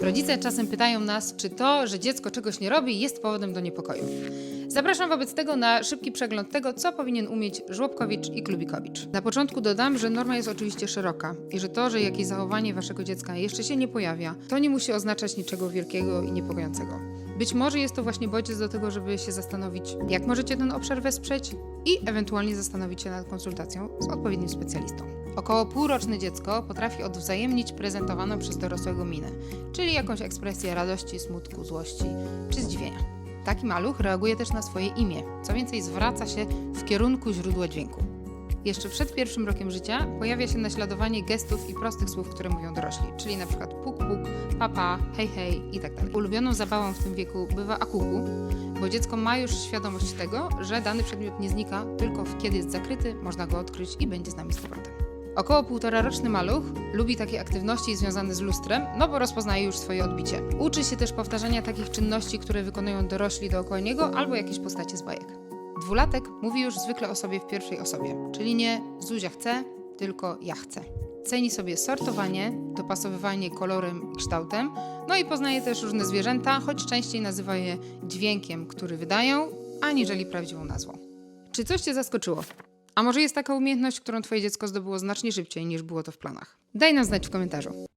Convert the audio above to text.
Rodzice czasem pytają nas, czy to, że dziecko czegoś nie robi, jest powodem do niepokoju. Zapraszam wobec tego na szybki przegląd tego, co powinien umieć żłobkowicz i klubikowicz. Na początku dodam, że norma jest oczywiście szeroka i że to, że jakieś zachowanie waszego dziecka jeszcze się nie pojawia, to nie musi oznaczać niczego wielkiego i niepokojącego. Być może jest to właśnie bodziec do tego, żeby się zastanowić, jak możecie ten obszar wesprzeć i ewentualnie zastanowić się nad konsultacją z odpowiednim specjalistą. Około półroczne dziecko potrafi odwzajemnić prezentowaną przez dorosłego minę, czyli jakąś ekspresję radości, smutku, złości czy zdziwienia. Taki maluch reaguje też na swoje imię, co więcej zwraca się w kierunku źródła dźwięku. Jeszcze przed pierwszym rokiem życia pojawia się naśladowanie gestów i prostych słów, które mówią dorośli, czyli przykład puk puk, papa, hej hej i tak. Ulubioną zabawą w tym wieku bywa akuku, bo dziecko ma już świadomość tego, że dany przedmiot nie znika, tylko kiedy jest zakryty, można go odkryć i będzie z nami z powrotem. Około półtora roczny maluch lubi takie aktywności związane z lustrem, no bo rozpoznaje już swoje odbicie. Uczy się też powtarzania takich czynności, które wykonują dorośli dookoła niego albo jakieś postacie z bajek. Dwulatek mówi już zwykle o sobie w pierwszej osobie, czyli nie Zuzia chce, tylko ja chcę. Ceni sobie sortowanie, dopasowywanie kolorem i kształtem, no i poznaje też różne zwierzęta, choć częściej nazywa je dźwiękiem, który wydają, aniżeli prawdziwą nazwą. Czy coś Cię zaskoczyło? A może jest taka umiejętność, którą Twoje dziecko zdobyło znacznie szybciej niż było to w planach? Daj nam znać w komentarzu.